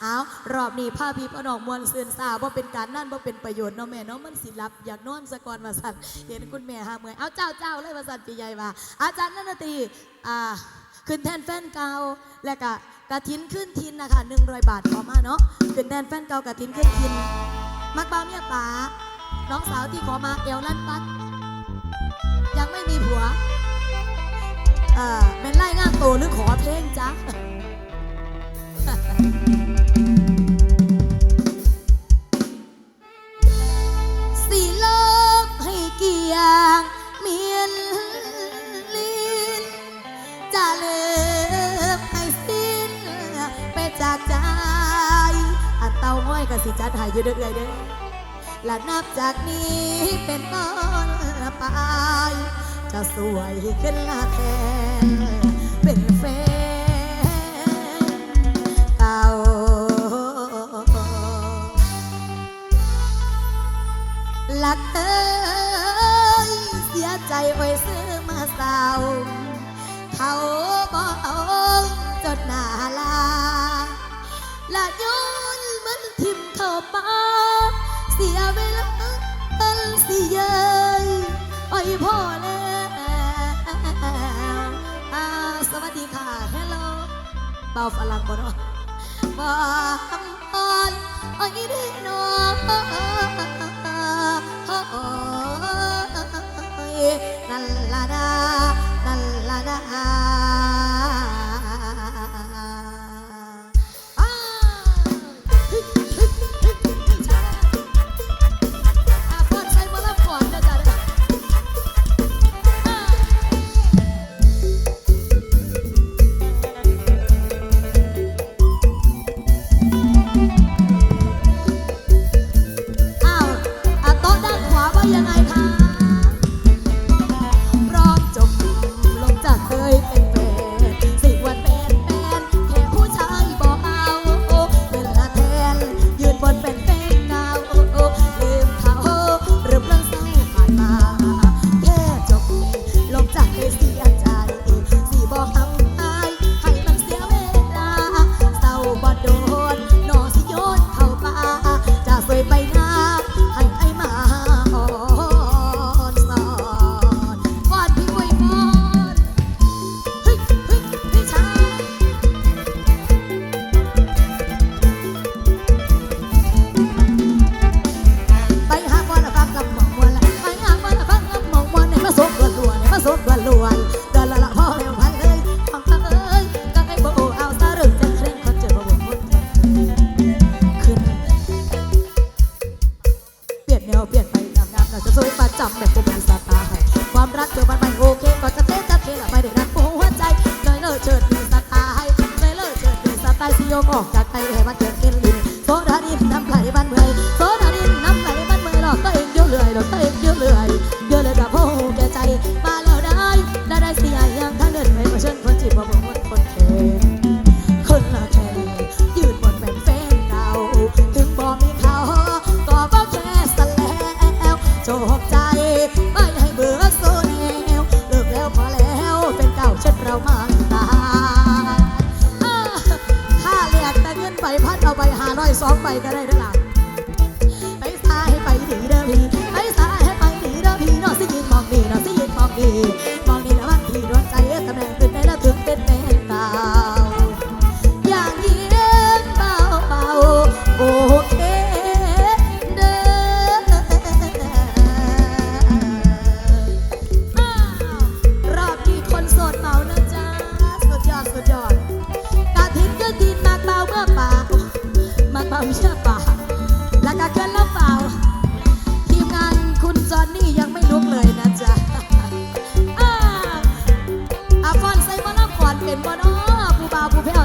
เอารอบนี้ผ้าพีพนองมวลเสื่อนสาว่าเป็นการนั่นว่าเป็นประโยชน์เนาะแม่เนาะมันสิรับอยากนอนสะกอนมาสัตว์เห็นคุณแม่หาเมื่อยเอาเจ้าเจ้าเลยมาสัตว์ปีใหญ่มาอาจารย์นันตีอ่าขึ้นแทนแฟนเก่าและกะกะทินขึ้นทินนะคะหนึ่งร้อยบาทพอมาเนาะขึ้นแทนแฟนเก่ากะทินขึ้นทิน มักเบาเมียป๋าน้องสาวที่ขอมาเอวลั่นปัดยังไม่มีผัวเอ่อเป็นไล่ง่างโตหรือขอเพลงจ๊ะ ก็สิจัดให้อยู่เด้อเด้อและนับจากนี้เป็นต้นไป จะสวยขึ้นละแทนเป็นแฟนเก่าหลักเอ้ยเสียใจไว้ซื้อมาสาวเขาบอกจดหน้าลาและยุ่ เสียเวลาเสียไปพอแล้วสวัสดีค่ะเฮลโลเบาฝรั่งบ่เนาะบางบานไอ้เด้นอนั่นละนั่นละดา บ่น้อผู้บ่าวผู้แพ้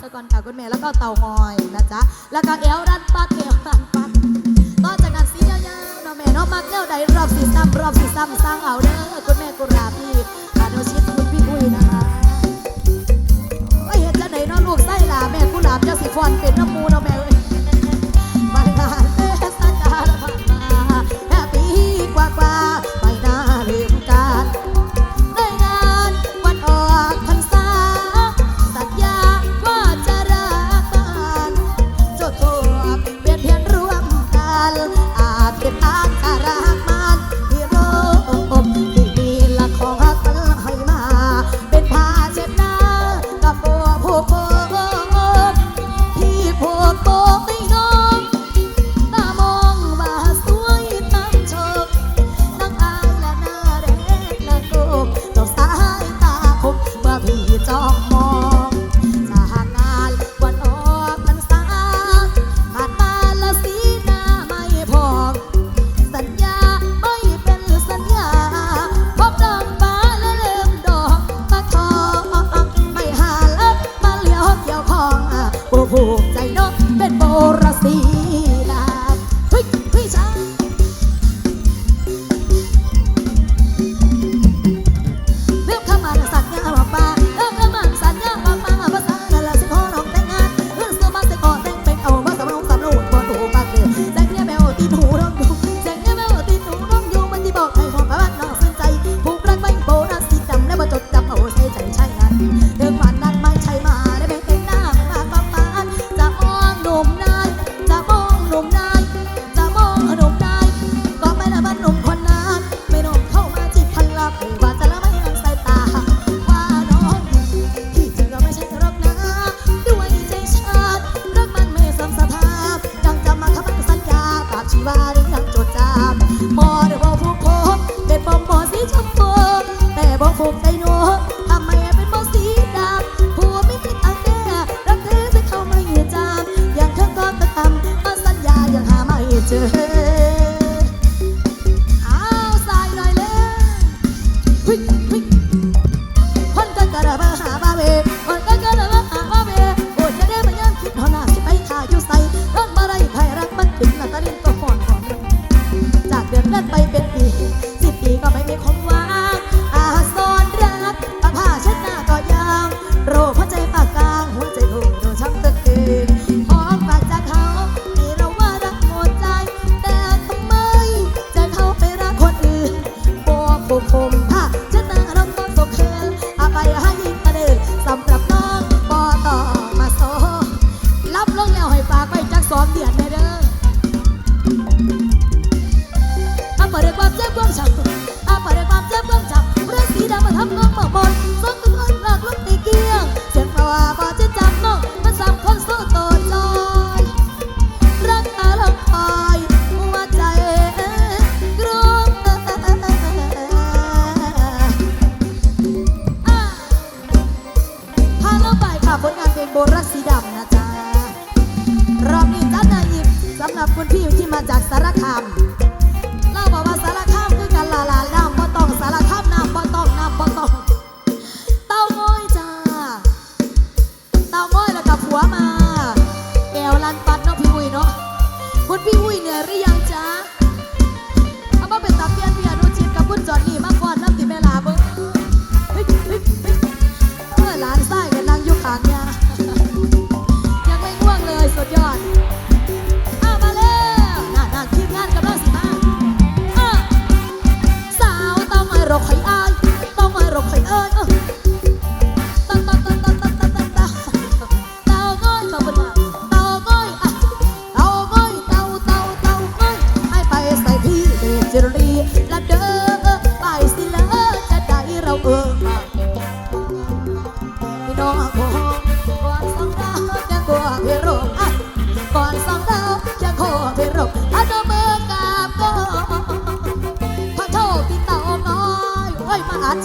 ซะก่อนค่ะคุณแม่แล้วก็เตางอยนะจ๊ะแล้วก็เอวรันปัดเอวรันปัดต่อจากนั้นสียาวๆเนาะแม่เนาะมาเกี่ยวใดรอบสีซ้ำรอบสีซ้ำสร้างเอาเด้อ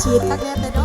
ฉีดคักเลยเนาะ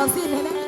I'll Auxílio, né?